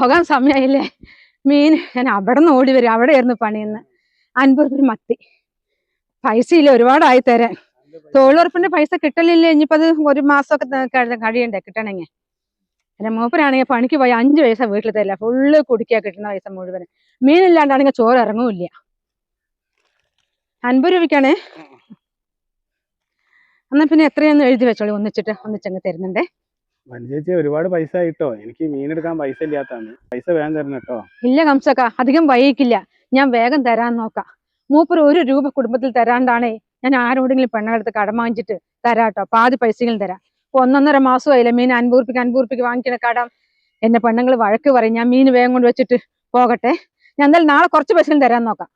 പോകാൻ സമയമായില്ലേ മീൻ ഞാൻ അവിടെ നിന്ന് ഓടി വരും. അവിടെയായിരുന്നു പണിയെന്ന് അൻപത് രൂപ മത്തി. പൈസ ഇല്ല ഒരുപാടായി തരാൻ. തൊഴിലുറപ്പിന്റെ പൈസ കിട്ടലില്ല? ഇനിയിപ്പോ അത് ഒരു മാസമൊക്കെ കഴിയണ്ടേ? കിട്ടണമെങ്കിൽ. എന്റെ മൂപ്പരാണെങ്കിൽ പണിക്ക് പോയി അഞ്ച് പൈസ വീട്ടിൽ തരില്ല. ഫുള്ള് കുടിക്കുക കിട്ടുന്ന പൈസ മുഴുവൻ മീനില്ലാണ്ടാണെങ്കിൽ ചോറ് ഇറങ്ങൂല്ല. അൻപത് രൂപയ്ക്കാണേ. എന്നാ പിന്നെ എത്രയൊന്നും എഴുതി വെച്ചോളൂ. ഒന്നിച്ചിട്ട് ഒന്നിച്ചങ്ങ് തരുന്നുണ്ടേ. ചേച്ചി ഒരുപാട് പൈസ ആയിട്ടോ? എനിക്ക് മീനെടുക്കാൻ പൈസ ഇല്ലാത്തതാണ് പൈസ വേഗം തരണം കേട്ടോ. ഇല്ല കംസക്ക അധികം വൈകിക്കില്ല. ഞാൻ വേഗം തരാൻ നോക്കാം. മൂപ്പർ ഒരു രൂപ കുടുംബത്തിൽ തരാണ്ടാണേ. ഞാൻ ആരോടെങ്കിലും പെണ്ണുകളടുത്ത് കടം വാങ്ങിച്ചിട്ട് തരാട്ടോ പാതി പൈസകളും തരാം. ഇപ്പൊ ഒന്നൊന്നര മാസമായില്ലേ മീൻ അൻപൂർപ്പിക്ക് അൻപത് റുപ്പിക്ക് വാങ്ങിക്കണ കടം. എന്റെ പെണ്ണുങ്ങൾ വഴക്ക് പറയും. ഞാൻ മീൻ വേഗം കൊണ്ട് വെച്ചിട്ട് പോകട്ടെ. ഞാൻ എന്തായാലും നാളെ കുറച്ച് പൈസകളും തരാൻ നോക്കാം.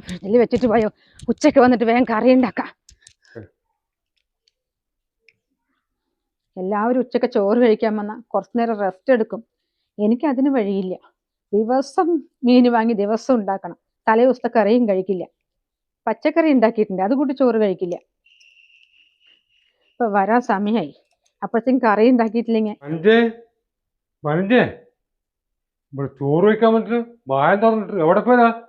ഫ്രിഡ്ജിൽ വെച്ചിട്ട് പോയോ? ഉച്ചയ്ക്ക് വന്നിട്ട് വേഗം കറി ഉണ്ടാക്കാം. എല്ലാവരും ഉച്ചയ്ക്ക് ചോറ് കഴിക്കാൻ വന്ന കുറച്ച് നേരം റെസ്റ്റ് എടുക്കും. എനിക്ക് അതിന് വഴിയില്ല. ദിവസം മീൻ വാങ്ങി ദിവസം ഉണ്ടാക്കണം. തലേ ദിവസത്തെ കറിയും കഴിക്കില്ല. പച്ചക്കറി ഉണ്ടാക്കിയിട്ടുണ്ട്. അതുകൂട്ട് ചോറ് കഴിക്കില്ല. ഇപ്പൊ വരാൻ സമയമായി അപ്പോഴത്തേക്കും കറി ഉണ്ടാക്കിയിട്ടില്ലെങ്കിൽ ചോറ് വയ്ക്കാൻ പറ്റില്ല വായ തുറന്നിട്ട് എവിടെ പോയതാ?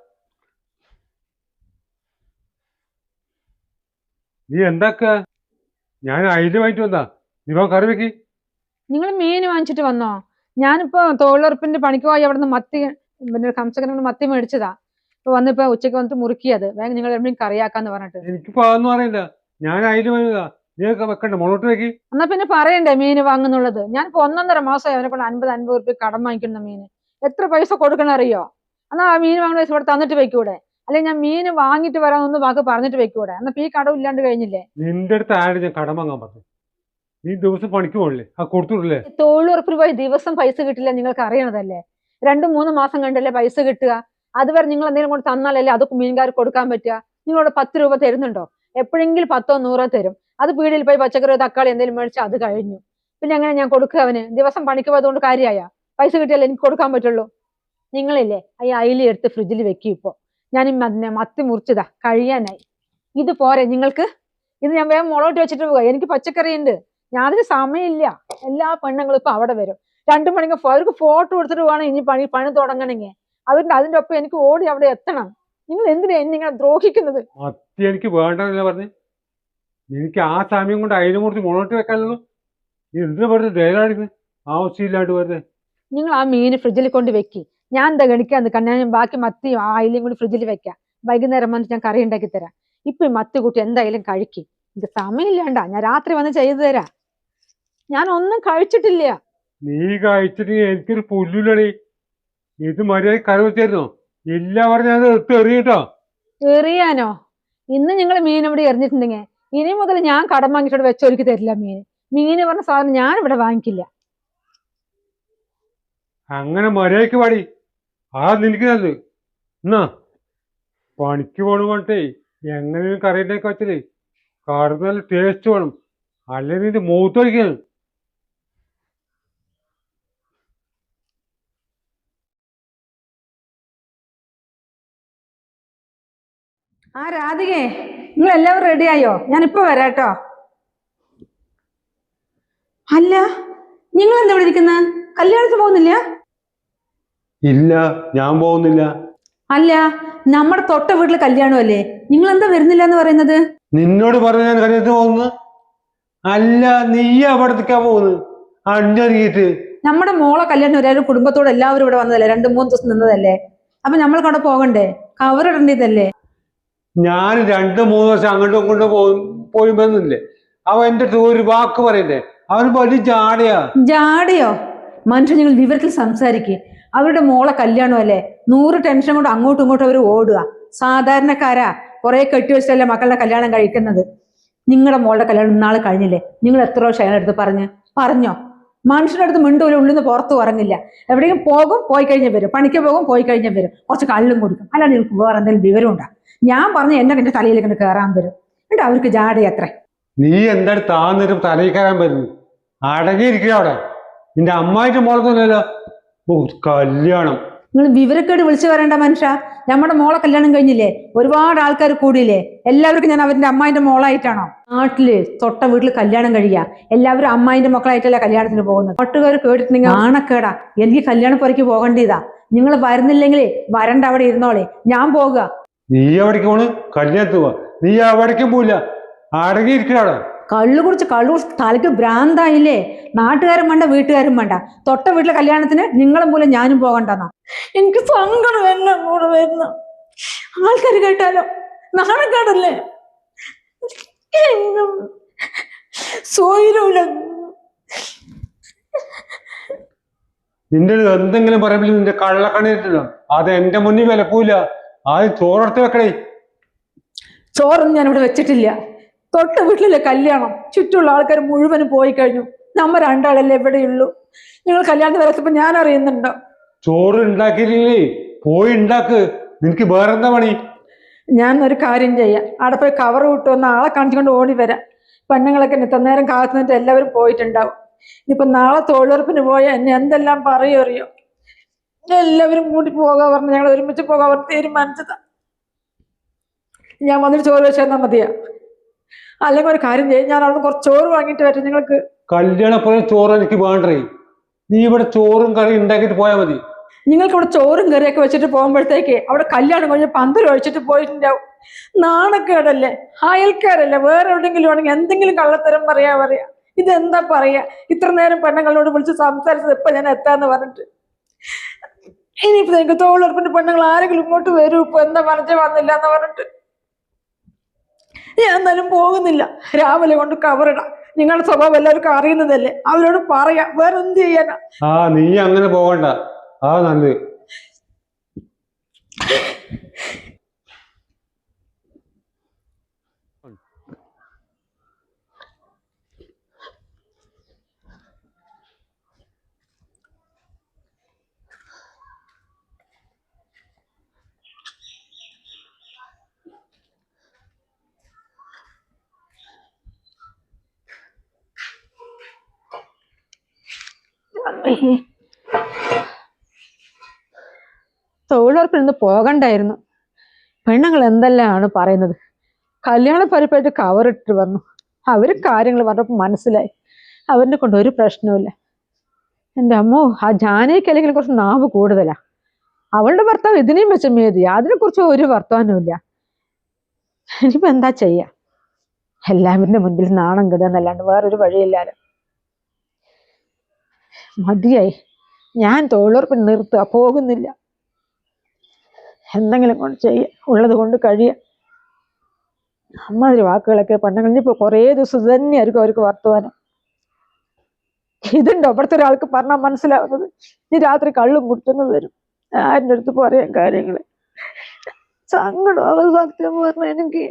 നീ എന്താക്ക? ഞാൻ അയിൽ വാങ്ങിട്ട് വന്നാ. നീ വാ കറി വെക്കി. നിങ്ങൾ മീൻ വാങ്ങിച്ചിട്ട് വന്നോ? ഞാനിപ്പോ തൊഴിലുറപ്പിന്റെ പണിക്ക് പോയി അവിടെ നിന്ന് മത്തി പിന്നെ കംസകനോട് മത്തി മേടിച്ചതാ. ഇപ്പൊ വന്നിപ്പോ ഉച്ചയ്ക്ക് വന്നിട്ട് മുറുക്കിയത്. വേഗം നിങ്ങൾ എവിടെയും കറിയാക്കാന്ന് പറഞ്ഞിട്ട്. എനിക്കിപ്പോ അതൊന്നും അറിയില്ല. ഞാൻ അയിൽ വാങ്ങിയതാ. നീ ഒക്കെ വെക്കണ്ട. മുളോട്ട് വെക്കി. എന്നാ പിന്നെ പറയണ്ടേ മീൻ വാങ്ങുന്നുള്ളത്? ഞാൻ ഇപ്പൊ ഒന്നൊന്നര മാസമായി അവനെ കൊണ്ട് അൻപത് അൻപത് റുപ്യ കടം വാങ്ങിക്കുന്ന മീന്. എത്ര പൈസ കൊടുക്കണം അറിയോ എന്നാ ആ മീൻ വാങ്ങുന്ന പൈസ ഇവിടെ തന്നിട്ട് വെക്കൂടെ? അല്ലെങ്കിൽ ഞാൻ മീൻ വാങ്ങിട്ട് വരാമെന്ന് വാക്ക് പറഞ്ഞിട്ട് വെക്കൂടെ? എന്നാ ഈ കടം ഇല്ലാണ്ട് കഴിഞ്ഞില്ലേ? നിന്റെ അടുത്ത് ആര് ഞാൻ കടം വാങ്ങാൻ പറഞ്ഞു? നീ ദിവസം പണിക്ക് പോകണില്ലേ ആ കൊടുത്തുവിടില്ലേ? തൊഴിലുറപ്പ് പോയി ദിവസം പൈസ കിട്ടില്ല നിങ്ങൾക്ക് അറിയണതല്ലേ? രണ്ടു മൂന്ന് മാസം കണ്ടല്ലേ പൈസ കിട്ടുക? അതുവരെ നിങ്ങൾ എന്തെങ്കിലും കൊണ്ട് തന്നാലല്ലേ അത് മീൻകാർ കൊടുക്കാൻ പറ്റുക? നിങ്ങളോട് പത്ത് രൂപ തരുന്നുണ്ടോ? എപ്പോഴെങ്കിലും പത്തോ നൂറോ തരും. അത് പീടിയിൽ പോയി പച്ചക്കറി തക്കാളി എന്തെങ്കിലും മേടിച്ച് അത് കഴിഞ്ഞു. പിന്നെ എങ്ങനെ ഞാൻ കൊടുക്കുക അവന്? ദിവസം പണിക്ക് പോയതുകൊണ്ട് കാര്യമായ പൈസ കിട്ടിയാലേ എനിക്ക് കൊടുക്കാൻ പറ്റുള്ളൂ. നിങ്ങളില്ലേ? ഈ അയില എടുത്ത് ഫ്രിഡ്ജിൽ വെക്കും ഇപ്പോൾ ഞാൻ അതിനെ മത്തി മുറിച്ചതാ കഴിയാനായി. ഇത് പോരെ നിങ്ങൾക്ക്. ഇത് ഞാൻ വേഗം മുളോട്ട് വെച്ചിട്ട് പോകാം എനിക്ക് പച്ചക്കറി ഉണ്ട് ഞാൻ അതിന് സമയമില്ല. എല്ലാ പെണ്ണുങ്ങളും ഇപ്പൊ അവിടെ വരും. രണ്ടു മണിക്ക് അവർക്ക് ഫോട്ടോ എടുത്തിട്ട് വേണം ഇനി പണി പണി തുടങ്ങണമെങ്കിൽ അതുകൊണ്ട് അതിന്റെ ഒപ്പം എനിക്ക് ഓടി അവിടെ എത്തണം. നിങ്ങൾ എന്തിനാ എന്നെ ഇങ്ങനെ ദ്രോഹിക്കുന്നത്? മത്തി എനിക്ക് വേണ്ടെന്നല്ല പറഞ്ഞു. നിനക്ക് ആ സമയം കൊണ്ട് അതിനെ മുറിച്ച് മുളോട്ട് വെക്കാനല്ലോ. എന്ത് എന്തിനാ വെറുതെ ഡയലാടിക്കുന്നത് ആവശ്യമില്ലാണ്ട് വെറുതെ. നിങ്ങൾ ആ മീൻ ഫ്രിഡ്ജിൽ കൊണ്ട് വെക്കി. ഞാൻ എന്താ ഗണിക്കാൻ നിൽക്കാം ഞാൻ ബാക്കി മത്തിയും ആ അയിലയും കൂടി ഫ്രിഡ്ജിൽ വെക്കാം. വൈകുന്നേരം വന്നിട്ട് ഞാൻ കറി ഉണ്ടാക്കി തരാം. ഇപ്പൊ ഈ മത്തി കൂട്ടി എന്തായാലും കഴിക്കും. എനിക്ക് സമയമില്ലാണ്ട. ഞാൻ രാത്രി വന്ന് ചെയ്തു തരാം. ഞാൻ ഒന്നും കഴിച്ചിട്ടില്ല. നീ കഴിച്ചിട്ട് എനിക്കൊരു പുല്ലുലടി ഇത് മര്യാദ കറി വെച്ചായിരുന്നോ ഇല്ല പറഞ്ഞാൽ എറിയട്ടോ എറിയാനോ? ഇന്ന് നിങ്ങൾ മീൻ ഇവിടെ എറിഞ്ഞിട്ടുണ്ടെങ്കിൽ ഇനി മുതൽ ഞാൻ കടം വാങ്ങിച്ചോട് വെച്ചൊരുക്കി തരില്ല മീൻ. മീൻ പറഞ്ഞ സാധനം ഞാൻ ഇവിടെ വാങ്ങിക്കില്ല. അങ്ങനെ മര്യാദയ്ക്ക് പാടി ആ നിനക്ക് തന്നു എന്നാ? പണിക്ക് പോണു പറഞ്ഞിട്ടേ എങ്ങനെയും കറി ഉണ്ടാക്കി വെച്ചാലേ കറി നല്ല ടേസ്റ്റ് വേണം. അല്ലെങ്കിൽ നിന്റെ മൂത്ത് മൂത്തൊഴിക്കാണ് ആ രാധികേ നിങ്ങൾ എല്ലാവരും റെഡിയായോ ഞാൻ ഇപ്പൊ വരാട്ടോ. അല്ല നിങ്ങൾ എന്താ ഇവിടെ ഇരിക്കുന്നത് കല്യാണത്തിന് പോകുന്നില്ല? ഇല്ല ഞാൻ പോകുന്നില്ല. അല്ല നമ്മുടെ തൊട്ട വീട്ടിൽ കല്യാണമല്ലേ? നിങ്ങൾ എന്താ വരുന്നില്ല എന്ന് പറയുന്നത്? നിന്നോട് പറഞ്ഞ ഞാൻ കല്യാണത്തിന് പോകുന്നു അല്ല നീ അവിടത്തേക്കാ പോകുന്നത്? അണ്ടറിയിട്ട് നമ്മുടെ മോളെ കല്യാണം ഒരാളും കുടുംബത്തോടെ എല്ലാവരും ഇവിടെ വന്നതല്ലേ? രണ്ട് മൂന്ന് ദിവസം നിന്നതല്ലേ? അപ്പൊ നമ്മൾക്ക് അവിടെ പോകണ്ടേ കവറിടേണ്ടതല്ലേ ഞാൻ രണ്ട് മൂന്ന് ദിവസം അങ്ങോട്ടും ഇങ്ങോട്ടും പോയി വന്നില്ലേ അവൻ എന്റെ ഒരു വാക്ക് പറയണ്ടേ? അവന് വലിയ ജാടയാ. ജാടയോ? മനുഷ്യൻ നിങ്ങൾ വിവരത്തിൽ സംസാരിക്കുക അവരുടെ മോളെ കല്യാണം അല്ലേ? നൂറ് ടെൻഷൻ കൊണ്ട് അങ്ങോട്ടും ഇങ്ങോട്ടും അവർ ഓടുക. സാധാരണക്കാരാ കുറെ കെട്ടിവെച്ചല്ലേ മക്കളുടെ കല്യാണം കഴിക്കുന്നത്? നിങ്ങളുടെ മോളുടെ കല്യാണം ഇന്നാൾ കഴിഞ്ഞില്ലേ? നിങ്ങൾ എത്ര വർഷം എടുത്ത് പറഞ്ഞ്? പറഞ്ഞോ? മനുഷ്യരുടെ അടുത്ത് മിണ്ടൂല ഉള്ളിൽ നിന്ന് പുറത്ത് ഇറങ്ങില്ല എവിടെയും പോകും പോയി കഴിഞ്ഞ് വരും. പണിക്ക് പോകും പോയി കഴിഞ്ഞ് വരും. കുറച്ച് കള്ളും കൊടുക്കും. അല്ലാതെ നിങ്ങൾക്ക് വേറെ എന്തെങ്കിലും വിവരം ഉണ്ടാ? ഞാൻ പറഞ്ഞ എന്നെ എന്റെ തലയിൽ കണ്ട് കയറാൻ വരും. എന്നിട്ട് അവർക്ക് ജാടയത്രേ നീ എന്താണ് താന്നിട്ട് തലയിൽ കയറാൻ വരുന്നു. അടങ്ങിയിരിക്കുക അവിടെ. നിന്റെ അമ്മായിട്ട് മോളത്തൊന്നുമല്ലോ ഓ കല്യാണം. നിങ്ങൾ വിവരക്കേട് വിളിച്ചു പറയേണ്ട മനുഷ്യ. നമ്മുടെ മോളെ കല്യാണം കഴിഞ്ഞില്ലേ? ഒരുപാട് ആൾക്കാർ കൂടിയില്ലേ? എല്ലാവർക്കും ഞാൻ അവരുടെ അമ്മായിന്റെ മോളായിട്ടാണോ? നാട്ടിൽ തൊട്ട വീട്ടിൽ കല്യാണം കഴിയുക എല്ലാവരും അമ്മായിന്റെ മക്കളായിട്ടല്ല കല്യാണത്തിന് പോകുന്നത്. നാട്ടുകാർ കേട്ടിട്ടുണ്ടെങ്കിൽ ആണക്കേടാ എനിക്ക് കല്യാണപ്പുറയ്ക്ക് പോകേണ്ടതാ നിങ്ങൾ വരുന്നില്ലെങ്കിൽ വരണ്ട അവിടെ ഇരുന്നോളെ. ഞാൻ പോകുക നീ എവിടേക്ക് പോണ്? കല്യാണത്തിന് പോവാ. നീ എവിടേക്കും പോയില്ല അടങ്ങിയിരിക്കണവിടെ കള്ളു കുടിച്ച് കള്ളു കുടിച്ച് തലയ്ക്ക് ഭ്രാന്തായില്ലേ? നാട്ടുകാരും വേണ്ട വീട്ടുകാരും വേണ്ട. തൊട്ട വീട്ടിലെ കല്യാണത്തിന് നിങ്ങളും മൂലം ഞാനും പോകണ്ടെന്നാ. എനിക്ക് സങ്കടം എല്ലാം കൂടെ വരുന്ന. ആൾക്കാർ കേട്ടാലോ? നാണക്കേടല്ലേ സോയിലൂല. നിന്റെ എന്തെങ്കിലും പറയുമ്പോൾ നിന്റെ കള്ളക്കണ്ണിട്ടുണ്ടോ അത് എന്റെ മുന്നിൽ വിലക്കൂല. ആദ്യം ചോറെടുത്ത് വെക്കണേ ചോറൊന്നും ഞാനിവിടെ വെച്ചിട്ടില്ല. തൊട്ട വീട്ടിലെ കല്യാണം ചുറ്റുമുള്ള ആൾക്കാർ മുഴുവനും പോയി കഴിഞ്ഞു. നമ്മ രണ്ടാളല്ലേ എവിടെയുള്ളൂ നിങ്ങൾ കല്യാണത്തിന് വരത്തപ്പോ ഞാൻ അറിയുന്നുണ്ടോ? ചോറ് ഉണ്ടാക്കിയില്ലേ പോയി ഉണ്ടാക്ക് നിനക്ക് വേറെന്താ പണി? ഞാൻ ഒരു കാര്യം ചെയ്യാം. അവിടെ പോയി കവർ വിട്ടു വന്ന ആളെ കാണിച്ചുകൊണ്ട് ഓടി വരാം. പെണ്ണുങ്ങളൊക്കെ എന്നെ തന്നേരം കാത്തു നിന്നിട്ട് എല്ലാവരും പോയിട്ടുണ്ടാവും. ഇനിയിപ്പൊ നാളെ തൊഴിലുറപ്പിന് പോയാൽ എന്നെ എന്തെല്ലാം പറയും അറിയോ? എല്ലാവരും കൂടി പോകാൻ പറഞ്ഞു ഞങ്ങൾ ഒരുമിച്ച് പോകാൻ പറഞ്ഞ് തീരുമാനിച്ചതാ. ഞാൻ വന്നിട്ട് ചോറ് വെച്ചാൽ മതിയാ. അല്ലെങ്കിൽ ഒരു കാര്യം ചെയ്യും ഞാൻ അവിടെ കുറച്ച് ചോറ് വാങ്ങിയിട്ട് വരും നിങ്ങൾക്ക് കല്യാണപ്പുറം ചോറ് എനിക്ക് വേണ്ടേ? നീ ഇവിടെ ചോറും കറി ഉണ്ടാക്കിയിട്ട് പോയാൽ മതി. നിങ്ങൾക്ക് ഇവിടെ ചോറും കറിയൊക്കെ വെച്ചിട്ട് പോകുമ്പോഴത്തേക്ക് അവിടെ കല്യാണം കഴിഞ്ഞ് പന്തൽ ഒഴിച്ചിട്ട് പോയിട്ടുണ്ടാവും. നാണക്കേടല്ലേ? അയൽക്കാരല്ലേ? വേറെ എവിടെയെങ്കിലും ആണെങ്കിൽ എന്തെങ്കിലും കള്ളത്തരം പറയാ പറയാ. ഇതെന്താ പറയാ? ഇത്ര നേരം പെണ്ണുങ്ങളോട് വിളിച്ച് സംസാരിച്ചത് ഇപ്പൊ ഞാൻ എത്താന്ന് പറഞ്ഞിട്ട്. ഇനിയിപ്പോ നിങ്ങൾക്ക് തോളുറപ്പിന്റെ പെണ്ണുങ്ങൾ ആരെങ്കിലും ഇങ്ങോട്ട് വരൂ ഇപ്പൊ എന്താ പറഞ്ഞേ വന്നില്ല എന്ന് പറഞ്ഞിട്ട്. ഞാൻ എന്നാലും പോകുന്നില്ല. രാവിലെ കൊണ്ട് കവറിടാം. നിങ്ങളുടെ സ്വഭാവം എല്ലാവർക്കും അറിയുന്നതല്ലേ? അവരോട് പറയാം വേറെ എന്ത് ചെയ്യാനാ? ആ നീ അങ്ങനെ പോകണ്ട. ആ നല്ലത് തൊഴിലുറപ്പിൽ നിന്ന് പോകണ്ടായിരുന്നു. പെണ്ണുങ്ങൾ എന്തെല്ലാമാണ് പറയുന്നത്? കല്യാണ പരിപാടി കവറിട്ട് വന്നു. അവർ കാര്യങ്ങൾ പറഞ്ഞപ്പോൾ മനസ്സിലായി. അവരിനെ കൊണ്ട് ഒരു പ്രശ്നവുമില്ല. എന്റെ അമ്മോ ആ ജാനയ്ക്ക് അല്ലെങ്കിൽ കുറച്ച് നാവ് കൂടുതലാ. അവളുടെ ഭർത്താവ് ഇതിനെയും വെച്ച മേതി അതിനെക്കുറിച്ച് ഒരു വർത്തമാനവും ഇനിയിപ്പോ എന്താ ചെയ്യാ? എല്ലാവരുടെ മുൻപിൽ നാണം കെടുക എന്നല്ലാണ്ട് വേറൊരു വഴിയില്ലാലോ? മതിയായി. ഞാൻ തൊഴിലുറപ്പിൽ നിർത്തുക പോകുന്നില്ല. എന്തെങ്കിലും കൊണ്ട് ചെയ്യുക ഉള്ളത് കൊണ്ട് കഴിയുക അമ്മാതിരി വാക്കുകളൊക്കെ പെണ്ണുങ്ങൾ ഇനിയിപ്പോൾ കുറേ ദിവസം തന്നെയായിരിക്കും അവർക്ക് വർത്തമാനം. ഇതുണ്ടോ? അവിടുത്തെ ഒരാൾക്ക് പറഞ്ഞാൽ മനസ്സിലാവുന്നത് ഇനി രാത്രി കള്ളും കുടിച്ചെന്ന് വരും. ആരുടെ അടുത്ത് പറയാൻ കാര്യങ്ങൾ സങ്കടം അവർ സത്യം പറഞ്ഞ എനിക്ക്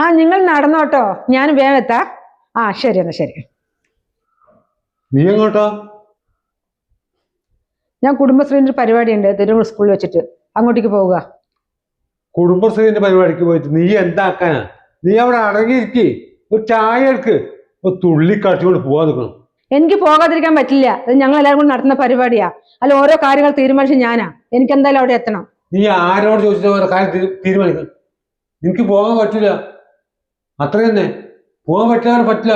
ആ നിങ്ങൾ നടന്നോട്ടോ ഞാൻ വേഗം എത്താം. ആ ശരി എന്നാ ശരി. നീ എങ്ങോട്ടാ? ഞാൻ കുടുംബശ്രീന്റെ പരിപാടി ഉണ്ട് തിരുവനന്തപുരം സ്കൂളിൽ വെച്ചിട്ട്. അങ്ങോട്ടേക്ക് പോവുക. കുടുംബശ്രീന്റെ പരിപാടിക്ക് പോയിട്ട് നീ എന്താക്കാനാ നീ അവിടെ അടങ്ങിയിരിക്കേ. ഒരു ചായ എടുക്ക്. ഒരു തുള്ളി കാട്ടിക്കൊണ്ട് പോവാൻ നിൽക്കണം. എനിക്ക് പോകാതിരിക്കാൻ പറ്റില്ല. അത് ഞങ്ങൾ എല്ലാവരും കൂടി നടത്തുന്ന പരിപാടിയാ. അല്ല ഓരോ കാര്യങ്ങൾ തീരുമാനിച്ച ഞാനാ. എനിക്ക് എന്തായാലും അവിടെ എത്തണം. നീ ആരോട് ചോദിച്ചാൽ കാര്യം തീരു- തീരുമാനിക്കണം. എനിക്ക് പോകാൻ പറ്റില്ല അത്ര തന്നെ. പോകാൻ പറ്റാൻ പറ്റില്ല.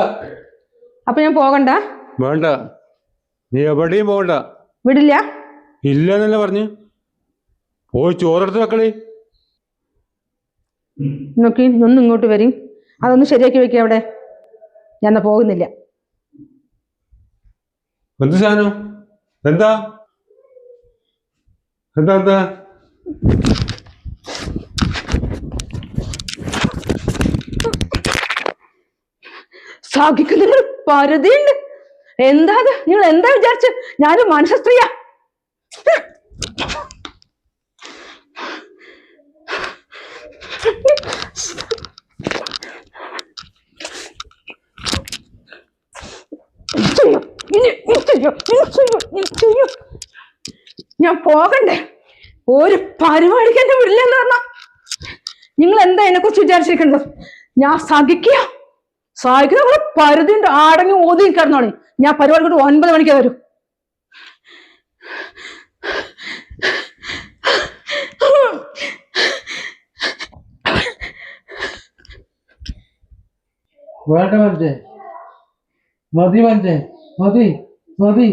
അപ്പൊ ഞാൻ പോകണ്ട? വേണ്ട. നീ എവിടെയും പോകണ്ട. വിടില്ല? ഇല്ല എന്നല്ല പറഞ്ഞു? പോയി ചോറെടുത്ത് വെക്കളി നോക്കി ഒന്ന് ഇങ്ങോട്ട് വരും. അതൊന്ന് ശരിയാക്കി വെക്കുക അവിടെ. ഞാൻ എന്നാ പോകുന്നില്ല. എന്ത് സാധനം? എന്താ? എന്താ എന്താ? സാധിക്കുന്നതിന് പരതിയുണ്ട്. എന്താ അത്? നിങ്ങൾ എന്താ വിചാരിച്ച്? ഞാനൊരു മനുഷ്യ. ഞാൻ പോകണ്ടേ? ഒരു പരിപാടിക്ക് എന്നെ വിടില്ലെന്ന് പറഞ്ഞ. നിങ്ങൾ എന്താ എന്നെ കുറിച്ച് വിചാരിച്ചിരിക്കുന്നത്? ഞാൻ സഹിക്കുക. സഹായിക്കുന്ന പരിധി പരുതി ആടങ്ങി ഓതി കിടന്നോളി. ഞാൻ പരിപാടി കൊണ്ട് ഒൻപത് മണിക്ക് വരും. വേണ്ട മഞ്ചേ മതി മഞ്ചേ മതി മതി.